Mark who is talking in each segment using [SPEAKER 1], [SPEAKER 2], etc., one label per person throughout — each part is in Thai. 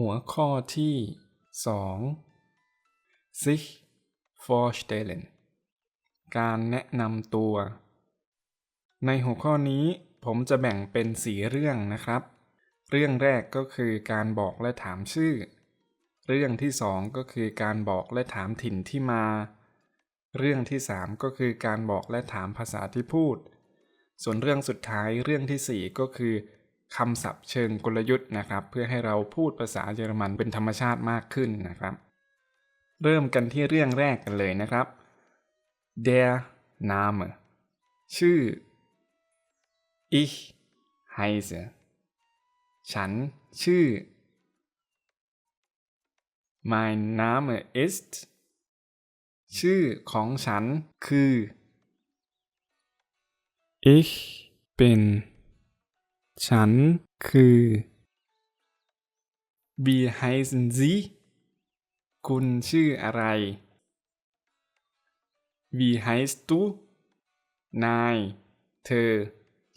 [SPEAKER 1] หัวข้อที่สอง sich vorstellen การแนะนำตัว ในหัวข้อนี้ผมจะแบ่งเป็นสีเรื่องนะครับ เรื่องแรกก็คือการบอกและถามชื่อ เรื่องที่สองก็คือการบอกและถามถิ่นที่มา เรื่องที่สามก็คือการบอกและถามภาษาที่พูด ส่วนเรื่องสุดท้ายเรื่องที่สี่ก็คือ คำศัพท์เชิงกลยุทธ์นะครับ เพื่อให้เราพูดภาษาเยอรมันเป็นธรรมชาติมากขึ้นนะครับ เริ่มกันที่เรื่องแรกกันเลยนะครับ der Name ชื่อ ich heiße ฉันชื่อ mein Name ist ชื่อของฉันคือ ich bin ฉันคือ Wie heißen Sie คุณชื่ออะไร Wie heißt du นาย เธอ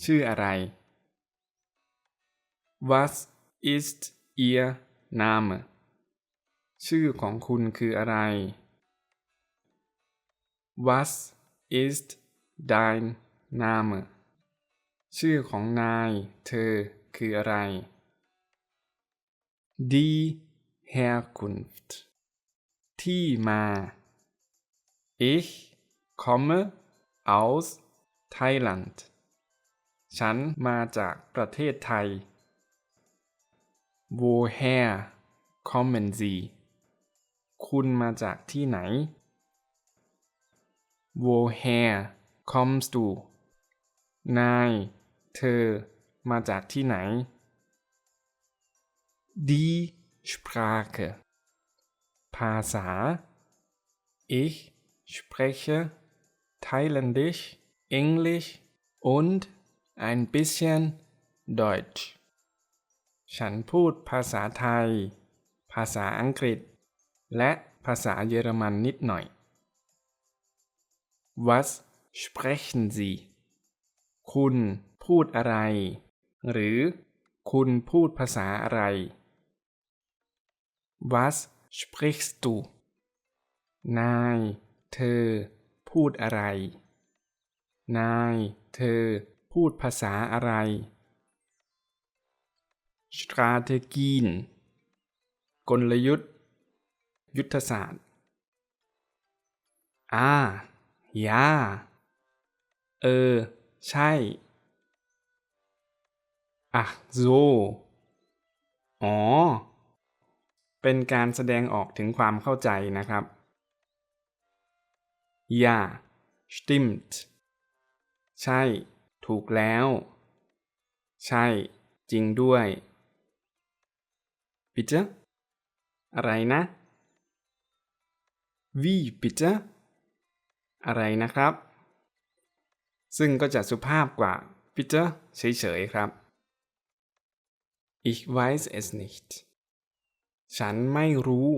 [SPEAKER 1] ชื่ออะไร Was ist Ihr Name ชื่อของคุณคืออะไร Was ist dein Name ชื่อของนาย เธอ คืออะไร Die Herkunft ที่มา Ich komme aus Thailand ฉันมาจากประเทศไทย Woher kommen Sie คุณมาจากที่ไหน Woher kommst du นาย เธอมาจากที่ไหน Die Sprache ภาษา Ich spreche Thailändisch, Englisch und ein bisschen Deutsch ฉันพูดภาษาไทย ภาษาอังกฤษ และภาษาเยอรมันนิดหน่อย Was sprechen Sie คุณ พูดอะไร หรือคุณพูดภาษาอะไร Was sprichst du นาย เธอ พูดอะไร นาย เธอ พูดภาษาอะไร Strategien กลยุทธ์ ยุทธศาสตร์อ่ายาเออ ใช่ อะโซอ๋อ เป็นการแสดงออกถึงความเข้าใจนะครับ Ja stimmt ใช่ ถูกแล้ว ใช่ จริงด้วย bitte อะไรนะ wie bitte อะไรนะครับ ซึ่งก็จะสุภาพกว่า bitte เฉยๆครับ ich weiß es nicht ฉันไม่รู้